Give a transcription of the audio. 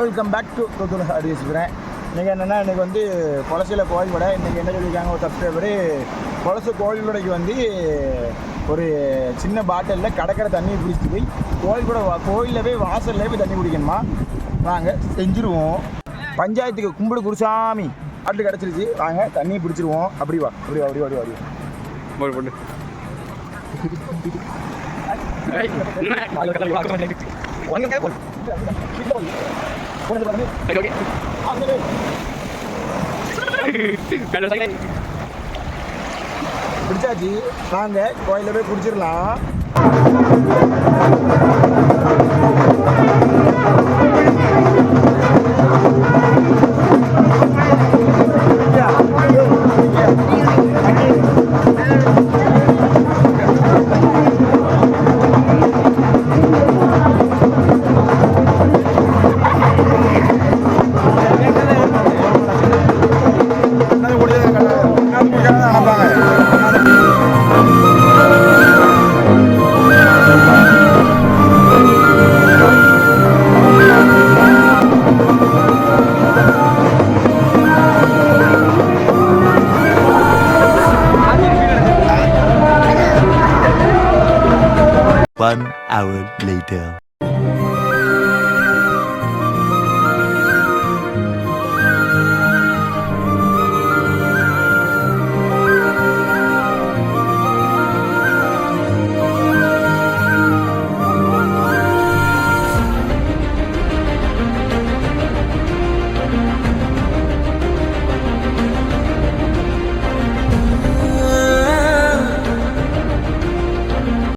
Welcome back to Thoothukudi Harry பேசுகிறேன் இன்றைக்கி என்னென்னா இன்றைக்கி வந்து கொலசையில் கோயில் வடை இன்றைக்கி என்ன சொல்லியிருக்காங்க ஒரு சப்ஸ்கிரைபரு கொலசு கோயில் வடைக்கு வந்து ஒரு சின்ன பாட்டிலில் கடற்கரை தண்ணி பிடிச்சிட்டு போய் கோயில் கூட வா கோயிலில் போய் வாசல்ல போய் தண்ணி குடிக்கணுமா? வாங்க செஞ்சுருவோம். பஞ்சாயத்துக்கு கும்பிடு குருசாமி. பாட்டில் கிடச்சிருச்சு. வாங்க தண்ணி பிடிச்சிருவோம். அப்படி வா அப்படி வா அப்படி வா, அப்படி வா, அப்படி வா. பிடிச்சாச்சு. வாங்க கோயிலில் போய் குடிச்சிடலாம். One hour later.